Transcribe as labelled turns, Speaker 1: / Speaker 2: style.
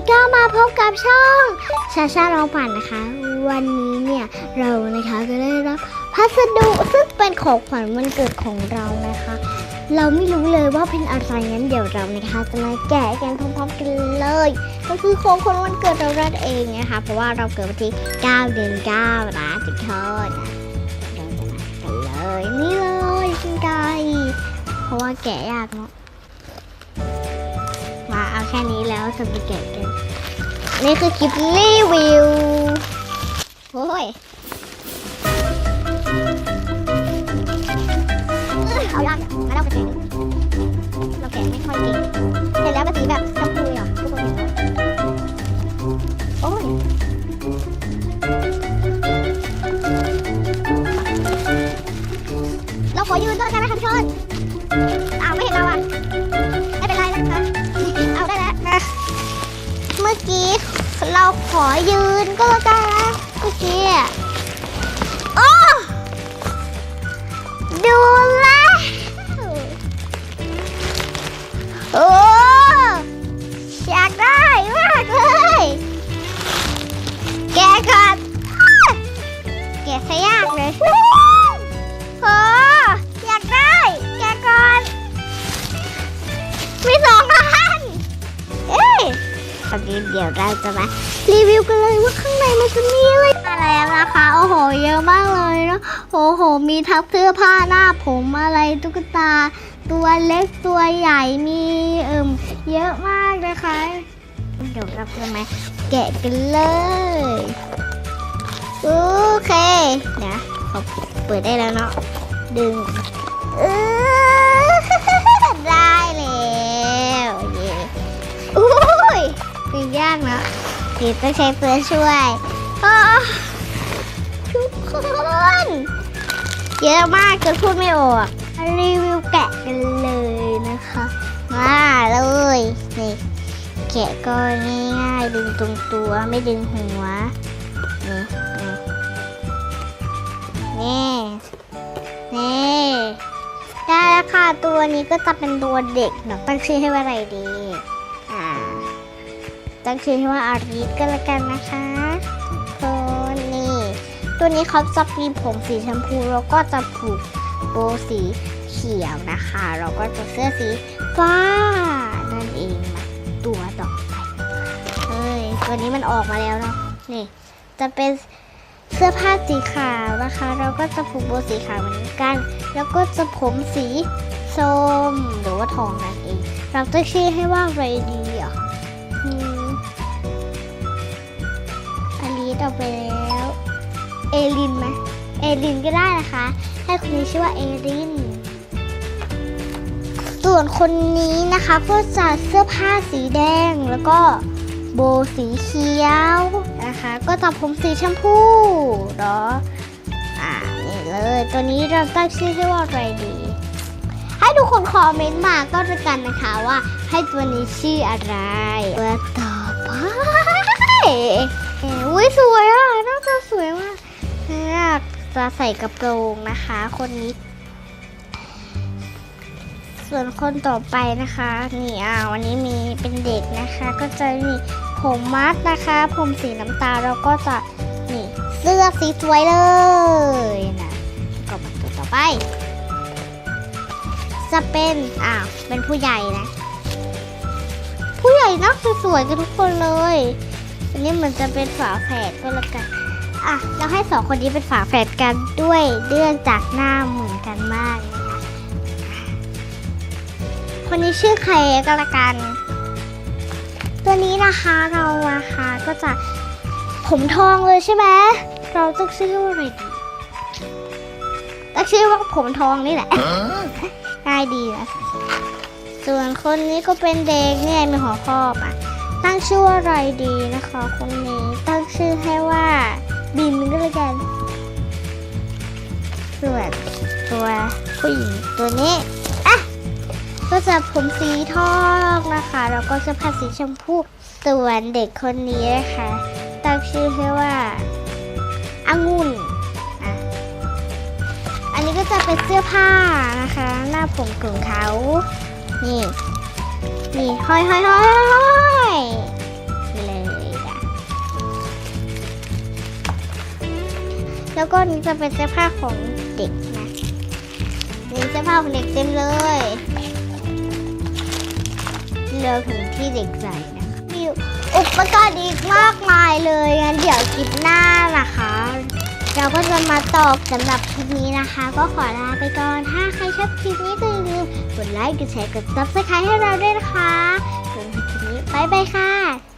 Speaker 1: ี้ก็มาพบกับช่องชาชาเราปั่นนะคะ วันนี้เนี่ยเรานะคะก็ได้รับพัสดุซึ่งเป็นของขวัญวันเกิดของเรานะคะ เราไม่รู้เลยว่าเป็นอะไรงั้นเดี๋ยวเรานะคะจะมาแกะกันพร้อมๆกันเลย ก็คือของคนวันเกิดเรานั่นเองนะคะ เพราะว่าเราเกิดวันที่ 9 เดือน9นะทุกคนนะเราจะมากันเลยนี่เลยกินไก่เพราะว่าแกะยากเนาะ แค่นี้แล้วจะไปแกะกัน นี่คือคลิปรีวิว โอ้ย เอายากอะมาเล่ากันเองเราแกะไม่ค่อยเก่งเสร็จแล้วก็สีแบบชมพูเลยเหรอทุกคนเห็นไหมโอ้ยเราขอยืนด้วยกันนะคะทุกคนอ้าวไม่เห็นเราอะ กี้เราขอยืนก็แล้วกันนะเมื่อกี้ ตอนนี้เดี๋ยวเราจะมารีวิวกันเลยว่าข้างในมันจะมีอะไรมาแล้วนะคะ โอ้โห เยอะมากเลยเนาะโอ้โห มีทับเสื้อผ้าหน้าผมอะไรตุ๊กตา ตัวเล็กตัวใหญ่มีเอิ่มเยอะมากนะคะเดี๋ยวเราจะมาแกะกันเลยโอเคเดี๋ยวขอเปิดได้แล้วเนาะดึงเออ ยเป็นยากนะเดี๋ยวต้องใช้เพื่อช่วยทุกคน เยอะมากจนพูดไม่ออก รีวิวแกะกันเลยนะคะ มาเลยนี่แกะก็ง่ายๆดึงตรงตัวไม่ดึงหัว นี่นี่นี่ได้แล้วค่ะตัวนี้ก็จะเป็นตัวเด็กเนาะตั้งชื่อให้ว่าอะไรดี ตั้งชื่อให้ว่าอาริสก็แล้วกันนะคะคนนี่ตัวนี้เขาจะมีผมสีชมพูแล้วก็จะผูกโบสีเขียวนะคะเราก็จะเสื้อสีฟ้านั่นเองมาตัวต่อไปเฮ้ยตัวนี้มันออกมาแล้วเนาะนี่จะเป็นเสื้อผ้าสีขาวนะคะเราก็จะผูกโบสีขาวเหมือนกัน แล้วก็จะผมสีส้มหรือว่าทองนั่นเองเราจะชื่อให้ว่าอะไรดี อลีดเอาไปแล้ว เอลินไหมเอลินก็ได้นะคะ ให้คนนี้ชื่อว่าเอลิน ส่วนคนนี้นะคะก็จะเสื้อผ้าสีแดงแล้วก็โบสีเขียวนะคะ ก็จะผมสีชมพูเนาะอ่านี่เลยตัวนี้เราตั้งชื่อให้ว่าอะไรดี ให้ทุกคนคอมเมนต์มาก็แล้วกันนะคะว่าให้ตัวนี้ชื่ออะไรตัวต่อไป อุ้ยสวยอะน่าจะสวยมากอยากจะใส่กระโปรงนะคะ คนนี้ ส่วนคนต่อไปนะคะนี่อ่าวันนี้มีเป็นเด็กนะคะ ก็จะมีผมมัดนะคะ ผมสีน้ำตาลแล้วก็จะนี่เสื้อสีสวยเลยนะก็มาตัวต่อไป จะเป็นอ้าวเป็นผู้ใหญ่นะ ผู้ใหญ่นักสวยๆกันทุกคนเลย อันนี้เหมือนจะเป็นฝาแฝดก็แล้วกันอะเราให้สองคนนี้เป็นฝาแฝดกันด้วยเนื่องจากหน้าเหมือนกันมากนะคะคนนี้ชื่อใครก็แล้วกัน ตัวนี้นะคะเรานะคะก็จะผมทองเลยใช่ไหมเราต้องชื่อว่าอะไรดีต้องชื่อว่าผมทองนี่แหละง่ายดีนะส่วนคนนี้ก็เป็นเด็กเนี่ยมีหัวข้อบอะ ตั้งชื่อว่าอะไรดีนะคะคนนี้ตั้งชื่อให้ว่าบินก็แล้วกันส่วนตัวผู้หญิงตัวนี้อะก็จะผมสีทองนะคะแล้วก็เสื้อผ้าสีชมพูส่วนเด็กคนนี้นะคะตั้งชื่อให้ว่าองุ่นอะอันนี้ก็จะเป็นเสื้อผ้านะคะ หน้าผมของเขานี่นี่ห้อยห้อยห้อย เลยนะแล้วก็นี่จะเป็นเสื้อผ้าของเด็กนะนี่เสื้อผ้าของเด็กเต็มเลยเลือกถึงที่เด็กใส่นะคะมีอุปกรณ์อีกมากมายเลยงั้นเดี๋ยวคลิปหน้านะคะ เราก็จะมาตอบสำหรับคลิปนี้นะคะ ก็ขอลาไปก่อนถ้าใครชอบคลิปนี้ก็อย่าลืมกดไลค์กดแชร์กดซับสไครต์ให้เราด้วยนะคะ สำหรับคลิปนี้ บ๊ายบายค่ะ